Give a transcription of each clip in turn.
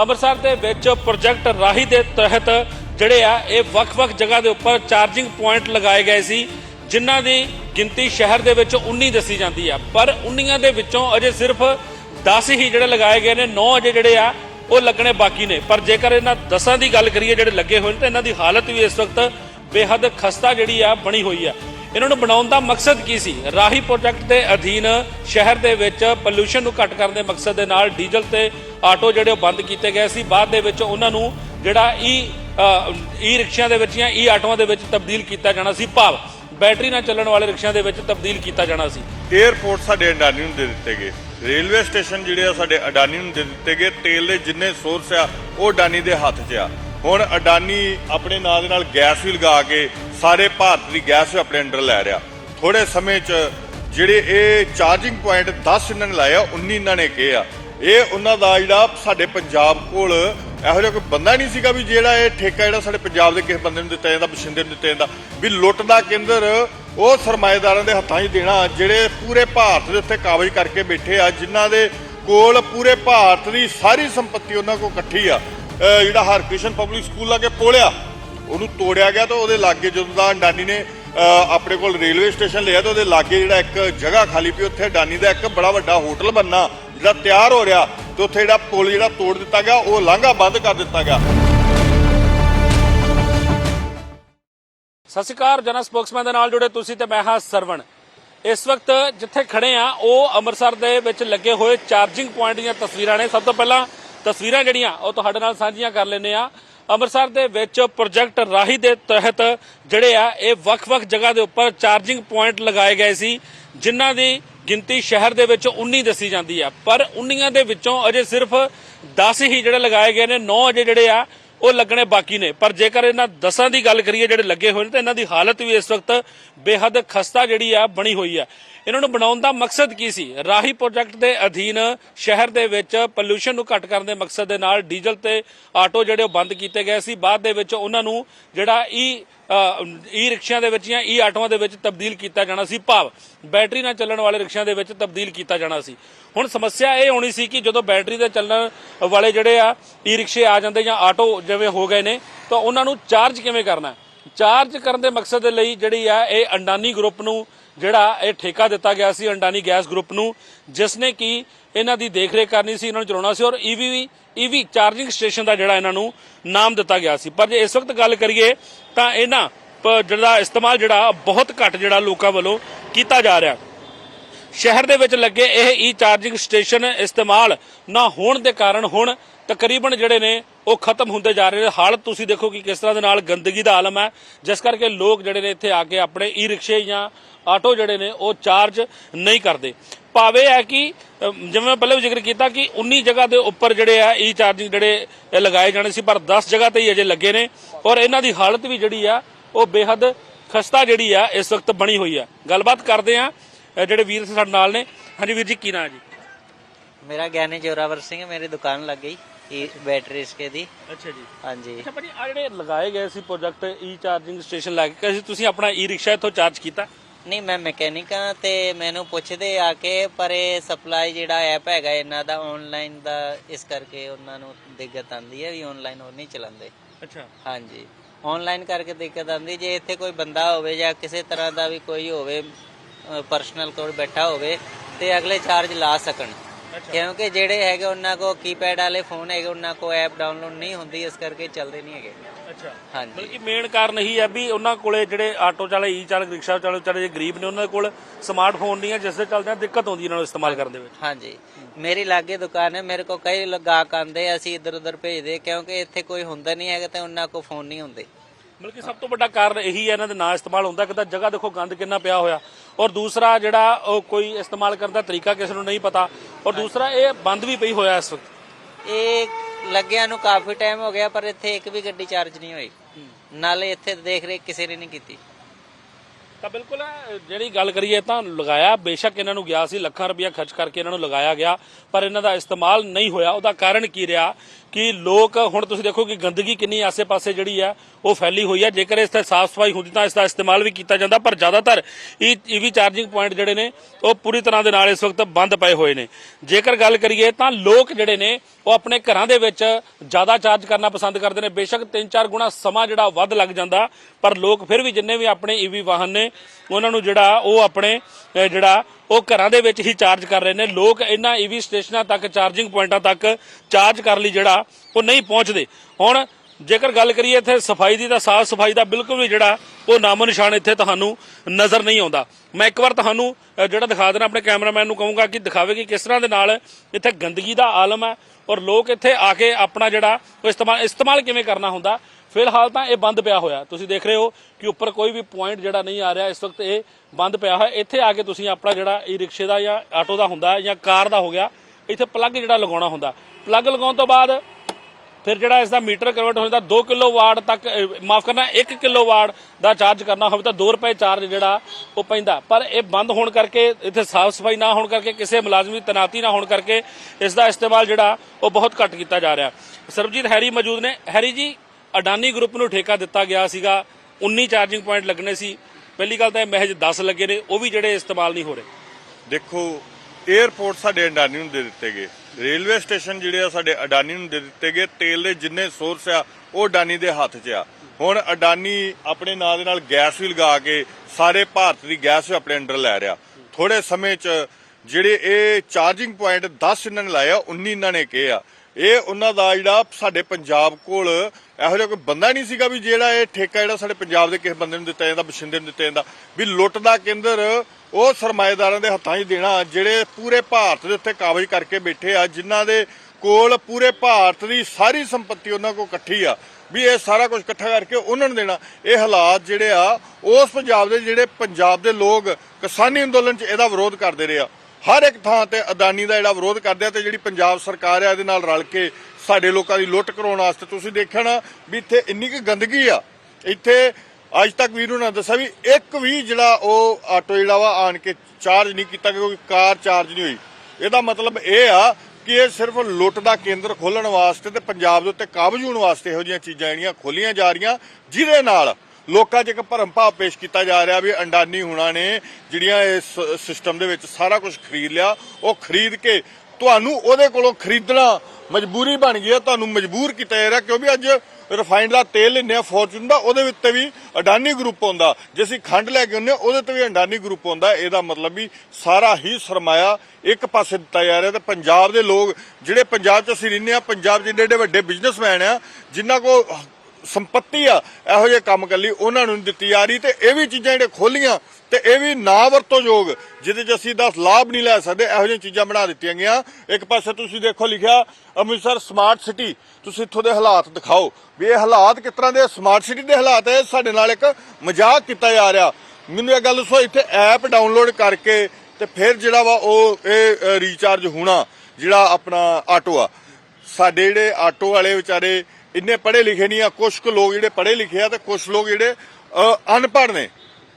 ਅੰਮ੍ਰਿਤਸਰ ਦੇ ਵਿੱਚ ਪ੍ਰੋਜੈਕਟ ਰਾਹੀ ਦੇ ਤਹਿਤ ਜਿਹੜੇ ਆ, ਇਹ ਵੱਖ-ਵੱਖ ਜਗ੍ਹਾ ਦੇ ਉੱਪਰ ਚਾਰਜਿੰਗ ਪੁਆਇੰਟ ਲਗਾਏ ਗਏ ਸੀ, ਜਿਨ੍ਹਾਂ ਦੀ ਗਿਣਤੀ ਸ਼ਹਿਰ ਦੇ ਵਿੱਚ 19 ਦੱਸੀ ਜਾਂਦੀ ਆ। ਪਰ 19 ਦੇ ਵਿੱਚੋਂ ਅਜੇ ਸਿਰਫ 10 ਹੀ ਜਿਹੜੇ ਲਗਾਏ ਗਏ ਨੇ 9 ਅਜੇ ਜਿਹੜੇ ਆ, ਉਹ ਲੱਗਣੇ ਬਾਕੀ ਨੇ। ਪਰ ਜੇਕਰ ਇਹਨਾਂ 10 ਦੀ ਗੱਲ ਕਰੀਏ ਜਿਹੜੇ ਲੱਗੇ ਹੋਏ ਨੇ, ਤਾਂ ਇਹਨਾਂ ਦੀ ਹਾਲਤ ਵੀ ਇਸ ਵਕਤ ਬੇਹੱਦ ਖਸਤਾ ਜਿਹੜੀ ਆ, ਬਣੀ ਹੋਈ ਆ। ਇਹਨਾਂ ਨੂੰ ਬਣਾਉਣ ਦਾ ਮਕਸਦ ਕੀ ਸੀ? ਰਾਹੀ ਪ੍ਰੋਜੈਕਟ ਦੇ ਅਧੀਨ ਸ਼ਹਿਰ ਦੇ ਵਿੱਚ ਪੋਲੂਸ਼ਨ ਨੂੰ ਘੱਟ ਕਰਨ ਦੇ ਮਕਸਦ ਦੇ ਨਾਲ ਡੀਜ਼ਲ ਤੇ ਆਟੋ ਜਿਹੜੇ ਉਹ ਬੰਦ ਕੀਤੇ ਗਏ ਸੀ। ਬਾਅਦ ਦੇ ਵਿੱਚ ਉਹਨਾਂ ਨੂੰ ਜਿਹੜਾ ਈ ਈ ਰਿਕਸ਼ਿਆਂ ਦੇ ਵਿੱਚ ਜਾਂ ਈ ਆਟੋਆਂ ਦੇ ਵਿੱਚ ਤਬਦੀਲ ਕੀਤਾ ਜਾਣਾ ਸੀ। ਭਾਵ ਬੈਟਰੀ ਨਾਲ ਚੱਲਣ ਵਾਲੇ ਰਿਕਸ਼ਿਆਂ ਦੇ ਵਿੱਚ ਤਬਦੀਲ ਕੀਤਾ ਜਾਣਾ ਸੀ। 에ਅਰਪੋਰਟ ਸਾਡੇ ਅਡਾਨੀ ਨੂੰ ਦੇ ਦਿੱਤੇ ਗਏ। ਰੇਲਵੇ ਸਟੇਸ਼ਨ ਜਿਹੜੇ ਆ, ਸਾਡੇ ਅਡਾਨੀ ਨੂੰ ਦੇ ਦਿੱਤੇ ਗਏ। ਤੇਲ ਦੇ ਜਿੰਨੇ ਸੋਰਸ ਆ, ਉਹ ਅਡਾਨੀ ਦੇ ਹੱਥ 'ਚ ਆ। ਹੁਣ ਅਡਾਨੀ ਆਪਣੇ ਨਾਂ ਦੇ ਨਾਲ ਗੈਸ ਵੀ ਲਗਾ ਕੇ ਸਾਰੇ ਭਾਰਤ ਦੀ ਗੈਸ ਵੀ ਆਪਣੇ ਅੰਡਰ ਲੈ ਰਿਹਾ। ਥੋੜੇ ਸਮੇਂ 'ਚ ਜਿਹੜੇ ਇਹ ਚਾਰਜਿੰਗ ਪੁਆਇੰਟ 10 ਇਹਨਾਂ ਨੇ ਲਾਇਆ 19 ਇਹਨਾਂ ਨੇ ਕਹੇ। ਆ ਇਹ ਉਹਨਾਂ ਦਾ ਜਿਹੜਾ ਸਾਡੇ ਪੰਜਾਬ ਕੋਲ ਇਹੋ ਜਿਹਾ ਕੋਈ ਬੰਦਾ ਨਹੀਂ ਸੀਗਾ ਵੀ ਜਿਹੜਾ ਇਹ ਠੇਕਾ ਜਿਹੜਾ ਸਾਡੇ ਪੰਜਾਬ ਦੇ ਕਿਸੇ ਬੰਦੇ ਨੂੰ ਦਿੱਤਾ ਜਾਂਦਾ, ਬਸ਼ਿੰਦੇ ਨੂੰ ਦਿੱਤਾ ਜਾਂਦਾ। ਵੀ ਲੁੱਟ ਦਾ ਕੇਂਦਰ ਉਹ ਸਰਮਾਏਦਾਰਾਂ ਦੇ ਹੱਥਾਂ 'ਚ ਦੇਣਾ, ਜਿਹੜੇ ਪੂਰੇ ਭਾਰਤ ਦੇ ਉੱਤੇ ਕਾਬਜ ਕਰਕੇ ਬੈਠੇ ਆ, ਜਿਨ੍ਹਾਂ ਦੇ ਕੋਲ ਪੂਰੇ ਭਾਰਤ ਦੀ ਸਾਰੀ ਸੰਪਤੀ ਉਹਨਾਂ ਕੋਲ ਇਕੱਠੀ ਆ। ਜਿਹੜਾ ਹਰਕ੍ਰਿਸ਼ਨ ਪਬਲਿਕ ਸਕੂਲ ਲਾਗੇ ਪੋਲਿਆ, ਉਹਨੂੰ ਤੋੜਿਆ ਗਿਆ ਤਾਂ ਉਹਦੇ ਲਾਗੇ ਜਦੋਂ ਦਾ ਅੰਡਾਨੀ ਨੇ ਆਪਣੇ ਕੋਲ ਰੇਲਵੇ ਸਟੇਸ਼ਨ ਲਿਆ ਤਾਂ ਉਹਦੇ ਲਾਗੇ ਜਿਹੜਾ ਇੱਕ ਜਗ੍ਹਾ ਖਾਲੀ ਪਈ, ਉੱਥੇ ਅੰਡਾਨੀ ਦਾ ਇੱਕ ਬੜਾ ਵੱਡਾ ਹੋਟਲ ਬੰਨਾ ਜਿਹੜਾ ਤਿਆਰ ਹੋ ਰਿਹਾ, ਤੇ ਉੱਥੇ ਜਿਹੜਾ ਪੁਲ ਜਿਹੜਾ ਤੋੜ ਦਿੱਤਾ ਗਿਆ, ਉਹ ਲਾਂਘਾ ਬੰਦ ਕਰ ਦਿੱਤਾ ਗਿਆ। ਸਤਿ ਸ਼੍ਰੀ ਅਕਾਲ ਜਨ ਸਪੋਕਸਮੈਨ ਦੇ ਨਾਲ ਜੁੜੇ ਤੁਸੀਂ ਤੇ ਮੈਂ ਹਾਂ ਸਰਵਣ। ਇਸ ਵਕਤ ਜਿੱਥੇ ਖੜੇ ਆ, ਉਹ ਅੰਮ੍ਰਿਤਸਰ ਦੇ ਵਿੱਚ ਲੱਗੇ ਹੋਏ ਚਾਰਜਿੰਗ ਪੁਆਇੰਟ ਦੀਆਂ ਤਸਵੀਰਾਂ ਨੇ। ਸਭ ਤੋਂ ਪਹਿਲਾਂ ਤਸਵੀਰਾਂ ਜਿਹੜੀਆਂ, ਉਹ ਤੁਹਾਡੇ ਨਾਲ ਸਾਂਝੀਆਂ ਕਰ ਲੈਨੇ ਆ ਅੰਮ੍ਰਿਤਸਰ ਦੇ ਵਿੱਚ ਪ੍ਰੋਜੈਕਟ ਰਾਹੀ ਦੇ ਤਹਿਤ ਜਿਹੜੇ ਆ, ਇਹ ਵੱਖ-ਵੱਖ ਜਗ੍ਹਾ ਦੇ ਉੱਪਰ ਚਾਰਜਿੰਗ ਪੁਆਇੰਟ ਲਗਾਏ ਗਏ ਸੀ, ਜਿਨ੍ਹਾਂ ਦੀ ਗਿਣਤੀ ਸ਼ਹਿਰ ਦੇ ਵਿੱਚ 19 ਦੱਸੀ ਜਾਂਦੀ ਆ। ਪਰ 19 ਦੇ ਵਿੱਚੋਂ ਅਜੇ ਸਿਰਫ 10 ਹੀ ਜਿਹੜੇ ਲਗਾਏ ਗਏ ਨੇ 9 ਅਜੇ ਜਿਹੜੇ ਆ, ਉਹ ਲੱਗਣੇ ਬਾਕੀ ਨੇ। ਪਰ ਜੇਕਰ ਇਹਨਾਂ 10 ਦੀ ਗੱਲ ਕਰੀਏ ਜਿਹੜੇ ਲੱਗੇ ਹੋਏ ਨੇ, ਤਾਂ ਇਹਨਾਂ ਦੀ ਹਾਲਤ ਵੀ ਇਸ ਵਕਤ ਬੇਹੱਦ ਖਸਤਾ ਜਿਹੜੀ ਆ, ਬਣੀ ਹੋਈ ਆ। ਇਹਨਾਂ ਨੂੰ ਬਣਾਉਣ ਦਾ ਮਕਸਦ ਕੀ ਸੀ? ਰਾਹੀ ਪ੍ਰੋਜੈਕਟ ਦੇ ਅਧੀਨ ਸ਼ਹਿਰ ਦੇ ਵਿੱਚ ਪੋਲੂਸ਼ਨ ਨੂੰ ਘੱਟ ਕਰਨ ਦੇ ਮਕਸਦ ਦੇ ਨਾਲ ਡੀਜ਼ਲ ਤੇ ਆਟੋ ਜਿਹੜੇ ਉਹ ਬੰਦ ਕੀਤੇ ਗਏ ਸੀ। ਬਾਅਦ ਦੇ ਵਿੱਚ ਉਹਨਾਂ ਨੂੰ ਜਿਹੜਾ ਈ ਈ ਰਿਕਸ਼ਿਆਂ ਦੇ ਵਿੱਚ ਜਾਂ ਈ ਆਟੋਆਂ ਦੇ ਵਿੱਚ ਤਬਦੀਲ ਕੀਤਾ ਜਾਣਾ ਸੀ। ਭਾਵ ਬੈਟਰੀ ਨਾਲ ਚੱਲਣ ਵਾਲੇ ਰਿਕਸ਼ਿਆਂ ਦੇ ਵਿੱਚ ਤਬਦੀਲ ਕੀਤਾ ਜਾਣਾ ਸੀ। ਹੁਣ ਸਮੱਸਿਆ ਇਹ ਹੋਣੀ ਸੀ ਕਿ ਜਦੋਂ ਬੈਟਰੀ ਦੇ ਚੱਲਣ ਵਾਲੇ ਜਿਹੜੇ ਆ ਈ ਰਿਕਸ਼ੇ ਆ ਜਾਂਦੇ ਜਾਂ ਆਟੋ ਜਿਵੇਂ ਹੋ ਗਏ ਨੇ, ਤਾਂ ਉਹਨਾਂ ਨੂੰ ਚਾਰਜ ਕਿਵੇਂ ਕਰਨਾ? ਚਾਰਜ ਕਰਨ ਦੇ ਮਕਸਦ ਦੇ ਲਈ ਜਿਹੜੀ ਆ ਇਹ ਅੰਡਾਨੀ ਗਰੁੱਪ ਨੂੰ ਜਿਹੜਾ ਇਹ ਠੇਕਾ ਦਿੱਤਾ ਗਿਆ ਸੀ ਅੰਡਾਨੀ ਗੈਸ ਗਰੁੱਪ ਨੂੰ ਜਿਸ ਨੇ ਕਿ ਇਹਨਾਂ ਦੀ ਦੇਖਰੇਖ ਕਰਨੀ ਸੀ, ਇਹਨਾਂ ਨੂੰ ਚਲਾਉਣਾ ਸੀ ਔਰ ਈਵੀ ਵੀ ਈਵੀ ਚਾਰਜਿੰਗ ਸਟੇਸ਼ਨ ਦਾ ਜਿਹੜਾ ਇਹਨਾਂ ਨੂੰ ਨਾਮ ਦਿੱਤਾ ਗਿਆ ਸੀ। ਪਰ ਜੇ ਇਸ ਵਕਤ ਗੱਲ ਕਰੀਏ ਤਾਂ ਇਹਨਾਂ ਪ- ਜਿਹੜਾ ਇਸਤੇਮਾਲ ਜਿਹੜਾ ਬਹੁਤ ਘੱਟ ਜਿਹੜਾ ਲੋਕਾਂ ਵੱਲੋਂ ਕੀਤਾ ਜਾ ਰਿਹਾ। ਸ਼ਹਿਰ ਦੇ ਵਿੱਚ ਲੱਗੇ ਇਹ ਈ ਚਾਰਜਿੰਗ ਸਟੇਸ਼ਨ ਇਸਤੇਮਾਲ ਨਾ ਹੋਣ ਦੇ ਕਾਰਨ ਹੁਣ ਤਕਰੀਬਨ ਜਿਹੜੇ ਨੇ ਉਹ ਖਤਮ ਹੁੰਦੇ ਜਾ ਰਹੇ ਨੇ। ਹਾਲਤ ਤੁਸੀਂ ਦੇਖੋ ਕਿ ਕਿਸ ਤਰ੍ਹਾਂ ਦੇ ਨਾਲ ਗੰਦਗੀ ਦਾ ਆਲਮ ਹੈ, ਜਿਸ ਕਰਕੇ ਲੋਕ ਜਿਹੜੇ ਨੇ ਇੱਥੇ ਆ ਕੇ ਆਪਣੇ ਈ ਰਿਕਸ਼ੇ ਜਾਂ ਆਟੋ ਜਿਹੜੇ ਨੇ ਉਹ ਚਾਰਜ ਨਹੀਂ ਕਰਦੇ। ਭਾਵੇਂ ਹੈ ਕਿ ਜਿਵੇਂ ਮੈਂ ਪਹਿਲੇ ਵੀ ਜ਼ਿਕਰ ਕੀਤਾ ਕਿ 19 ਜਗ੍ਹਾ ਦੇ ਉੱਪਰ ਜਿਹੜੇ ਆ ਈ ਚਾਰਜਿੰਗ ਜਿਹੜੇ ਲਗਾਏ ਜਾਣੇ ਸੀ ਪਰ 10 ਜਗ੍ਹਾ ਤੇ ਹੀ ਅਜੇ ਲੱਗੇ ਨੇ। ਔਰ ਇਹਨਾਂ ਦੀ ਹਾਲਤ ਵੀ ਜਿਹੜੀ ਆ ਉਹ ਬੇਹੱਦ ਖਸਤਾ ਜਿਹੜੀ ਆ ਇਸ ਵਕਤ ਬਣੀ ਹੋਈ ਆ। ਗੱਲਬਾਤ ਕਰਦੇ ਆ ਜਿਹੜੇ ਵੀਰ ਸਾਡੇ ਨਾਲ ਨੇ। ਹਾਂਜੀ ਵੀਰ ਜੀ ਕੀ ਨਾਂ ਹੈ ਜੀ? ਮੇਰਾ ਗਿਆਨੀ ਜੋਰਾਵਰ ਸਿੰਘ ਮੇਰੀ ਦੁਕਾਨ ਲੱਗ ਗਈ ਇਹ ਬੈਟਰੀ ਇਸਕੇ ਦੀ। ਅੱਛਾ ਜੀ। ਹਾਂਜੀ। ਅੱਛਾ ਭਾਜੀ ਆ ਜਿਹੜੇ ਲਗਾਏ ਗਏ ਸੀ ਪ੍ਰੋਜੈਕਟ ਈ ਚਾਰਜਿੰਗ ਸਟੇਸ਼ਨ ਲੱਗ ਕੇ ਤੁਸੀਂ ਆਪਣਾ ਈ ਰਿਕਸ਼ਾ ਇੱਥੋਂ ਚਾਰਜ ਕੀਤਾ। ਨਹੀਂ ਮੈਂ ਮਕੈਨਿਕ ਹਾਂ ਤੇ ਮੈਨੂੰ ਪੁੱਛਦੇ ਆ ਕੇ ਪਰ ਇਹ ਸਪਲਾਈ ਜਿਹੜਾ ਐਪ ਹੈਗਾ ਇਹਨਾਂ ਦਾ ਆਨਲਾਈਨ ਦਾ ਇਸ ਕਰਕੇ ਉਹਨਾਂ ਨੂੰ ਦਿੱਕਤ ਆਂਦੀ ਹੈ ਵੀ ਆਨਲਾਈਨ ਉਹ ਨਹੀਂ ਚਲਾਉਂਦੇ। ਅੱਛਾ। ਹਾਂਜੀ। ਆਨਲਾਈਨ ਕਰਕੇ ਦਿੱਕਤ ਆਂਦੀ ਜੇ ਇੱਥੇ ਕੋਈ ਬੰਦਾ ਹੋਵੇ ਜਾਂ ਕਿਸੇ ਤਰ੍ਹਾਂ ਦਾ ਵੀ ਕੋਈ ਹੋਵੇ ਪਰਸਨਲ ਕੋਲ ਬੈਠਾ ਹੋਵੇ ਤੇ ਅਗਲੇ ਚਾਰਜ ਲਾ ਸਕਣ। ਕਿਉਂਕਿ ਜਿਹੜੇ ਹੈਗੇ ਉਹਨਾਂ ਕੋ ਕੀਪੈਡ ਵਾਲੇ ਫੋਨ ਹੈਗੇ ਉਹਨਾਂ ਕੋ ਐਪ ਡਾਊਨਲੋਡ ਨਹੀਂ ਹੁੰਦੀ ਇਸ ਕਰਕੇ ਚੱਲਦੇ ਨਹੀਂ ਹੈਗੇ। ਅੱਛਾ। ਹਾਂਜੀ। ਬਲਕਿ ਮੇਨ ਕਾਰਨ ਇਹੀ ਹੈ ਵੀ ਉਹਨਾਂ ਕੋਲੇ ਜਿਹੜੇ ਆਟੋ ਚਾਲੇ ਈ ਚਾਲਕ ਰਿਕਸ਼ਾ ਚਾਲਕ ਜੇ ਗਰੀਬ ਨੇ ਉਹਨਾਂ ਕੋਲ ਸਮਾਰਟਫੋਨ ਨਹੀਂ ਹੈ ਜਿਸ ਦੇ ਚੱਲਦੇ ਦਿੱਕਤ ਆਉਂਦੀ ਇਹਨਾਂ ਨੂੰ ਇਸਤੇਮਾਲ ਕਰਨ ਦੇ ਵਿੱਚ। ਹਾਂਜੀ। ਮੇਰੀ ਲਾਗੇ ਦੁਕਾਨ ਹੈ ਮੇਰੇ ਕੋ ਕਈ ਗਾਹਕ ਆਂਦੇ ਅਸੀਂ ਇੱਧਰ ਉੱਧਰ ਭੇਜਦੇ ਕਿਉਂਕਿ ਇੱਥੇ ਕੋਈ ਹੁੰਦਾ ਨਹੀਂ ਹੈਗਾ ਤੇ ਉਹਨਾਂ ਕੋ ਫੋਨ ਨਹੀਂ ਹੁੰਦੇ। ਬਲਕਿ ਸਭ ਤੋਂ ਵੱਡਾ ਕਾਰਨ ਇਹੀ ਹੈ ਇਹਨਾਂ ਦੇ ਨਾ ਇਸਤੇਮਾਲ ਹੁੰਦਾ ਕਿ ਤਾਂ ਜਗ੍ਹਾ ਦੇਖੋ ਗੰਦ ਕਿੰਨਾ ਪਿਆ ਹੋਇਆ। ਔਰ ਦੂਸਰਾ ਜਿਹੜਾ ਉਹ ਕੋਈ ਇਸਤੇਮਾਲ ਕਰਨ ਦਾ ਤਰੀਕਾ ਕਿਸੇ ਨੂੰ ਨਹੀਂ ਪਤਾ। ਔਰ ਦੂਸਰਾ ਇਹ ਬੰਦ ਵੀ ਪਈ ਹੋਇਆ ਇਸ ਵਕਤ। ਇਹ ਲੱਗਿਆ ਨੂੰ ਕਾਫੀ ਟਾਈਮ ਹੋ ਗਿਆ ਪਰ ਇੱਥੇ ਇੱਕ ਵੀ ਗੱਡੀ ਚਾਰਜ ਨਹੀਂ ਹੋਈ। ਨਾਲੇ ਇੱਥੇ ਦੇਖ ਰੇਖ ਕਿਸੇ ਨੇ ਨਹੀਂ ਕੀਤੀ। ਤਾਂ ਬਿਲਕੁਲ, ਜਿਹੜੀ ਗੱਲ ਕਰੀਏ ਤਾਂ ਲਗਾਇਆ, ਬੇਸ਼ੱਕ ਇਹਨਾਂ ਨੂੰ ਗਿਆ ਸੀ, ਲੱਖਾਂ ਰੁਪਇਆ ਖਰਚ ਕਰਕੇ ਇਹਨਾਂ ਨੂੰ ਲਗਾਇਆ ਗਿਆ, ਪਰ ਇਹਨਾਂ ਦਾ ਇਸਤੇਮਾਲ ਨਹੀਂ ਹੋਇਆ। ਉਹਦਾ ਕਾਰਨ ਕੀ ਰਿਹਾ? ਕਿ ਲੋਕ ਹੁਣ ਤੁਸੀਂ ਦੇਖੋ ਕਿ ਗੰਦਗੀ ਕਿੰਨੀ ਆਸੇ-ਪਾਸੇ ਜਿਹੜੀ ਆ, ਉਹ ਫੈਲੀ ਹੋਈ ਆ। ਜੇਕਰ ਇਸ ਤੇ ਸਾਫ਼ ਸਫ਼ਾਈ ਹੁੰਦੀ ਤਾਂ ਇਸ ਦਾ ਇਸਤੇਮਾਲ ਵੀ ਕੀਤਾ ਜਾਂਦਾ, ਪਰ ਜ਼ਿਆਦਾਤਰ ਇਹ ਈਵੀ ਚਾਰਜਿੰਗ ਪੁਆਇੰਟ ਜਿਹੜੇ ਨੇ, ਉਹ ਪੂਰੀ ਤਰ੍ਹਾਂ ਦੇ ਨਾਲ ਇਸ ਵਕਤ ਬੰਦ ਪਏ ਹੋਏ ਨੇ। ਜੇਕਰ ਗੱਲ ਕਰੀਏ ਤਾਂ ਲੋਕ ਜਿਹੜੇ ਨੇ ਉਹ ਆਪਣੇ ਘਰਾਂ ਦੇ ਵਿੱਚ ਜ਼ਿਆਦਾ ਚਾਰਜ ਕਰਨਾ ਪਸੰਦ ਕਰਦੇ ਨੇ। ਬੇਸ਼ੱਕ 3-4 ਗੁਣਾ ਸਮਾਂ ਜਿਹੜਾ ਵੱਧ ਲੱਗ ਜਾਂਦਾ, ਪਰ ਲੋਕ ਫਿਰ ਵੀ ਜਿੰਨੇ ਵੀ ਆਪਣੇ ਈਵੀ ਵਾਹਨ ਨੇ, ਉਹਨਾਂ ਨੂੰ ਜਿਹੜਾ ਉਹ ਆਪਣੇ ਜਿਹੜਾ ਉਹ ਘਰਾਂ ਦੇ ਵਿੱਚ ਹੀ ਚਾਰਜ ਕਰ ਰਹੇ ਨੇ। ਲੋਕ ਇਹਨਾਂ ਈਵੀ ਸਟੇਸ਼ਨਾਂ ਤੱਕ ਚਾਰਜਿੰਗ ਪੁਆਇੰਟਾਂ ਤੱਕ ਚਾਰਜ ਕਰਨ ਲਈ ਜਿਹੜਾ ਉਹ ਨਹੀਂ ਪਹੁੰਚਦੇ। ਹੁਣ ਜੇਕਰ ਗੱਲ ਕਰੀਏ ਇੱਥੇ ਸਫ਼ਾਈ ਦੀ, ਤਾਂ ਸਾਫ਼ ਸਫ਼ਾਈ ਦਾ ਬਿਲਕੁਲ ਵੀ ਜਿਹੜਾ ਉਹ ਨਾਮੋ ਨਿਸ਼ਾਨ ਇੱਥੇ ਤੁਹਾਨੂੰ ਨਜ਼ਰ ਨਹੀਂ ਆਉਂਦਾ। ਮੈਂ ਇੱਕ ਵਾਰ ਤੁਹਾਨੂੰ ਜਿਹੜਾ ਦਿਖਾ ਦੇਣਾ ਆਪਣੇ ਕੈਮਰਾਮੈਨ ਨੂੰ ਕਹੂੰਗਾ ਕਿ ਦਿਖਾਵੇ ਕਿ ਕਿਸ ਤਰ੍ਹਾਂ ਦੇ ਨਾਲ ਇੱਥੇ ਗੰਦਗੀ ਦਾ ਆਲਮ ਹੈ ਔਰ ਲੋਕ ਇੱਥੇ ਆ ਕੇ ਆਪਣਾ ਜਿਹੜਾ ਉਹ ਇਸਤੇਮਾਲ ਇਸਤੇਮਾਲ ਕਿਵੇਂ ਕਰਨਾ ਹੁੰਦਾ। ਫਿਲਹਾਲ ਤਾਂ ਇਹ ਬੰਦ ਪਿਆ ਹੋਇਆ। ਤੁਸੀਂ ਦੇਖ ਰਹੇ ਹੋ ਕਿ ਉੱਪਰ ਕੋਈ ਵੀ ਪੁਆਇੰਟ ਜਿਹੜਾ ਨਹੀਂ ਆ ਰਿਹਾ, ਇਸ ਵਕਤ ਇਹ ਬੰਦ ਪਿਆ ਹੋਇਆ। ਇੱਥੇ ਆ ਕੇ ਤੁਸੀਂ ਆਪਣਾ ਜਿਹੜਾ ਈ ਰਿਕਸ਼ੇ ਦਾ ਜਾਂ ਆਟੋ ਦਾ ਹੁੰਦਾ ਜਾਂ ਕਾਰ ਦਾ ਹੋ ਗਿਆ, ਇੱਥੇ ਪਲੱਗ ਜਿਹੜਾ ਲਗਾਉਣਾ ਹੁੰਦਾ। ਪਲੱਗ ਲਗਾਉਣ ਤੋਂ ਬਾਅਦ ਫਿਰ ਜਿਹੜਾ ਇਸ ਦਾ ਮੀਟਰ ਕਨਵਰਟ ਹੋ ਜਾਂਦਾ 2 ਕਿਲੋ ਵਾਟ ਤੱਕ ਮਾਫ ਕਰਨਾ 1 ਕਿਲੋ ਵਾਟ ਦਾ ਚਾਰਜ ਕਰਨਾ ਹੋਵੇ ਤਾਂ 2 ਰੁਪਏ ਚਾਰਜ ਜਿਹੜਾ ਉਹ ਪੈਂਦਾ। ਪਰ ਇਹ ਬੰਦ ਹੋਣ ਕਰਕੇ, ਇੱਥੇ ਸਾਫ਼ ਸਫ਼ਾਈ ਨਾ ਹੋਣ ਕਰਕੇ, ਕਿਸੇ ਮੁਲਾਜ਼ਮ ਦੀ ਤੈਨਾਤੀ ਨਾ ਹੋਣ ਕਰਕੇ ਇਸ ਦਾ ਇਸਤੇਮਾਲ ਜਿਹੜਾ ਉਹ ਬਹੁਤ ਘੱਟ ਕੀਤਾ ਜਾ ਰਿਹਾ। ਸਰਬਜੀਤ ਹੈਰੀ ਮੌਜੂਦ ਨੇ। ਹੈਰੀ ਜੀ, ਅਡਾਨੀ ਗਰੁੱਪ ਨੂੰ ਠੇਕਾ ਦਿੱਤਾ ਗਿਆ ਸੀਗਾ। 19 ਚਾਰਜਿੰਗ ਪੁਆਇੰਟ ਲੱਗਣੇ ਸੀ। ਪਹਿਲੀ ਗੱਲ ਤਾਂ ਇਹ ਮਹਿਜ 10 ਲੱਗੇ ਨੇ, ਉਹ ਵੀ ਜਿਹੜੇ ਇਸਤੇਮਾਲ ਨਹੀਂ ਹੋ ਰਹੇ। ਦੇਖੋ 에ਅਰਪੋਰਟ ਸਾਡੇ ਅਡਾਨੀ ਨੂੰ ਦੇ ਦਿੱਤੇ ਗਏ। ਰੇਲਵੇ ਸਟੇਸ਼ਨ ਜਿਹੜੇ ਆ ਸਾਡੇ ਅਡਾਨੀ ਨੂੰ ਦੇ ਦਿੱਤੇ ਗਏ। ਤੇਲ ਦੇ ਜਿੰਨੇ ਸੋਰਸ ਆ, ਉਹ ਅਡਾਨੀ ਦੇ ਹੱਥ 'ਚ ਆ। ਹੁਣ ਅਡਾਨੀ ਆਪਣੇ ਨਾਂ ਦੇ ਨਾਲ ਗੈਸ ਵੀ ਲਗਾ ਕੇ ਸਾਰੇ ਭਾਰਤ ਦੀ ਗੈਸ ਵੀ ਆਪਣੇ ਅੰਡਰ ਲੈ ਰਿਹਾ। ਥੋੜੇ ਸਮੇਂ 'ਚ ਜਿਹੜੇ ਇਹ ਚਾਰਜਿੰਗ ਪੁਆਇੰਟ 10 ਇਹਨਾਂ ਨੇ ਲਾਇਆ 19 ਇਹਨਾਂ ਨੇ ਕਿਹਾ ਆ। ਇਹ ਉਹਨਾਂ ਦਾ ਜਿਹੜਾ ਸਾਡੇ ਪੰਜਾਬ ਕੋਲ ਇਹੋ ਜਿਹਾ ਕੋਈ ਬੰਦਾ ਨਹੀਂ ਸੀਗਾ ਵੀ ਜਿਹੜਾ ਇਹ ਠੇਕਾ ਜਿਹੜਾ ਸਾਡੇ ਪੰਜਾਬ ਦੇ ਕਿਸੇ ਬੰਦੇ ਨੂੰ ਦਿੱਤਾ ਜਾਂਦਾ, ਬਸ਼ਿੰਦੇ ਨੂੰ ਦਿੱਤਾ ਜਾਂਦਾ। ਵੀ ਲੁੱਟ ਦਾ ਕੇਂਦਰ ਉਹ ਸਰਮਾਏਦਾਰਾਂ ਦੇ ਹੱਥਾਂ 'ਚ ਦੇਣਾ, ਜਿਹੜੇ ਪੂਰੇ ਭਾਰਤ ਦੇ ਉੱਤੇ ਕਾਬਜ਼ ਕਰਕੇ ਬੈਠੇ ਆ, ਜਿਨ੍ਹਾਂ ਦੇ ਕੋਲ ਪੂਰੇ ਭਾਰਤ ਦੀ ਸਾਰੀ ਸੰਪਤੀ ਉਹਨਾਂ ਕੋਲ ਇਕੱਠੀ ਆ, ਵੀ ਇਹ ਸਾਰਾ ਕੁਝ ਇਕੱਠਾ ਕਰਕੇ ਉਹਨਾਂ ਨੂੰ ਦੇਣਾ। ਇਹ ਹਾਲਾਤ ਜਿਹੜੇ ਆ, ਉਸ ਪੰਜਾਬ ਦੇ ਜਿਹੜੇ ਪੰਜਾਬ ਦੇ ਲੋਕ ਕਿਸਾਨੀ ਅੰਦੋਲਨ 'ਚ ਇਹਦਾ ਵਿਰੋਧ ਕਰਦੇ ਰਹੇ ਆ। ਹਰ ਇੱਕ ਥਾਂ ਤੇ ਅਦਾਨੀ ਦਾ ਜਿਹੜਾ ਵਿਰੋਧ ਕਰਦੇ ਆ ਤੇ ਜਿਹੜੀ ਪੰਜਾਬ ਸਰਕਾਰ ਆ, ਇਹਦੇ ਨਾਲ ਰਲ ਕੇ ਸਾਡੇ ਲੋਕਾਂ ਦੀ ਲੁੱਟ ਕਰਾਉਣ ਵਾਸਤੇ ਤੁਸੀਂ ਦੇਖਿਆ ਨਾ ਵੀ ਇੱਥੇ ਇੰਨੀ ਕੁ ਗੰਦਗੀ ਆ। ਇੱਥੇ ਅੱਜ ਤੱਕ ਵੀਰੂ ਨੇ ਦੱਸਿਆ ਵੀ ਇੱਕ ਵੀ ਜਿਹੜਾ ਉਹ ਆਟੋ ਜਿਹੜਾ ਵਾ ਆਣ ਕੇ ਚਾਰਜ ਨਹੀਂ ਕੀਤਾ ਕਿਉਂਕਿ ਕਾਰ ਚਾਰਜ ਨਹੀਂ ਹੋਈ। ਇਹਦਾ ਮਤਲਬ ਇਹ ਆ ਕਿ ਇਹ ਸਿਰਫ ਲੁੱਟ ਦਾ ਕੇਂਦਰ ਖੋਲਣ ਵਾਸਤੇ ਤੇ ਪੰਜਾਬ ਦੇ ਉੱਤੇ ਕਾਬੂ ਹੋਣ ਵਾਸਤੇ ਇਹੋ ਜਿਹੀਆਂ ਚੀਜ਼ਾਂ ਜਿਹੜੀਆਂ ਖੋਲੀਆਂ ਜਾ ਰਹੀਆਂ, ਜਿਹਦੇ ਨਾਲ ਲੋਕਾਂ 'ਚ ਇੱਕ ਭਰਮ ਭਾਵ ਪੇਸ਼ ਕੀਤਾ ਜਾ ਰਿਹਾ ਵੀ ਅੰਡਾਨੀ ਹੁਣਾਂ ਨੇ ਜਿਹੜੀਆਂ ਇਸ ਸਿਸਟਮ ਦੇ ਵਿੱਚ ਸਾਰਾ ਕੁਝ ਖਰੀਦ ਲਿਆ। ਉਹ ਖਰੀਦ ਕੇ ਤੁਹਾਨੂੰ ਉਹਦੇ ਕੋਲੋਂ ਖਰੀਦਣਾ ਮਜਬੂਰੀ ਬਣ ਗਈ ਹੈ, ਤੁਹਾਨੂੰ ਮਜਬੂਰ ਕੀਤਾ ਜਾ ਰਿਹਾ ਕਿਉਂਕਿ ਅੱਜ ਰਿਫਾਈਨਡ ਦਾ ਤੇਲ ਲੈਂਦੇ ਆ ਫੋਰਚੂਨ ਦਾ, ਉਹਦੇ ਉੱਤੇ ਵੀ ਅਡਾਨੀ ਗਰੁੱਪ ਆਉਂਦਾ ਜੇ ਅਸੀਂ ਖੰਡ ਲੈ ਕੇ ਆਉਂਦੇ ਹਾਂ, ਉਹਦੇ ਤੇ ਵੀ ਅਡਾਨੀ ਗਰੁੱਪ ਆਉਂਦਾ ਇਹਦਾ ਮਤਲਬ ਵੀ ਸਾਰਾ ਹੀ ਸਰਮਾਇਆ ਇੱਕ ਪਾਸੇ ਦਿੱਤਾ ਜਾ ਰਿਹਾ ਤੇ ਪੰਜਾਬ ਦੇ ਲੋਕ, ਜਿਹੜੇ ਪੰਜਾਬ 'ਚ ਅਸੀਂ ਰਹਿੰਦੇ ਆ ਪੰਜਾਬ 'ਚ ਜਿਹੜੇ ਏਡੇ ਵੱਡੇ ਬਿਜ਼ਨਸਮੈਨ ਆ, ਜਿਨ੍ਹਾਂ ਕੋ ਸੰਪਤੀ ਆ, ਇਹੋ ਜਿਹੇ ਕੰਮ ਕਰ ਲਈ ਉਹਨਾਂ ਨੂੰ ਦਿੱਤੀ ਜਾ ਰਹੀ ਤੇ ਇਹ ਵੀ ਚੀਜ਼ਾਂ ਜਿਹੜੇ ਖੋਲੀਆਂ ਤੇ ਇਹ ਵੀ ਨਾ ਵਰਤੋਯੋਗ, ਜਿਹਦੇ 'ਚ ਅਸੀਂ ਦਾ ਲਾਭ ਨਹੀਂ ਲੈ ਸਕਦੇ, ਇਹੋ ਜਿਹੀਆਂ ਚੀਜ਼ਾਂ ਬਣਾ ਦਿੱਤੀਆਂ ਗਈਆਂ। ਇੱਕ ਪਾਸੇ ਤੁਸੀਂ ਦੇਖੋ ਲਿਖਿਆ, ਅੰਮ੍ਰਿਤਸਰ ਸਮਾਰਟ ਸਿਟੀ ਤੁਸੀਂ ਇੱਥੋਂ ਦੇ ਹਾਲਾਤ ਦਿਖਾਓ। ਵੀ ਇਹ ਹਾਲਾਤ ਕਿਸ ਤਰ੍ਹਾਂ ਦੇ ਸਮਾਰਟ ਸਿਟੀ ਦੇ ਹਾਲਾਤ ਹੈ ਸਾਡੇ ਨਾਲ ਇੱਕ ਮਜ਼ਾਕ ਕੀਤਾ ਜਾ ਰਿਹਾ। ਮੈਨੂੰ ਇਹ ਗੱਲ ਦੱਸੋ, ਇੱਥੇ ਐਪ ਡਾਊਨਲੋਡ ਕਰਕੇ ਤੇ ਫਿਰ ਜਿਹੜਾ ਵਾ ਉਹ ਇਹ ਰੀਚਾਰਜ ਹੋਣਾ, ਜਿਹੜਾ ਆਪਣਾ ਆਟੋ ਆ। ਸਾਡੇ ਜਿਹੜੇ ਆਟੋ ਵਾਲੇ ਵਿਚਾਰੇ ਇੰਨੇ ਪੜ੍ਹੇ ਲਿਖੇ ਨਹੀਂ ਆ ਕੁਝ ਕੁ ਲੋਕ ਜਿਹੜੇ ਪੜ੍ਹੇ ਲਿਖੇ ਆ ਤੇ ਕੁਝ ਲੋਕ ਜਿਹੜੇ ਅਨਪੜ੍ਹ ਨੇ।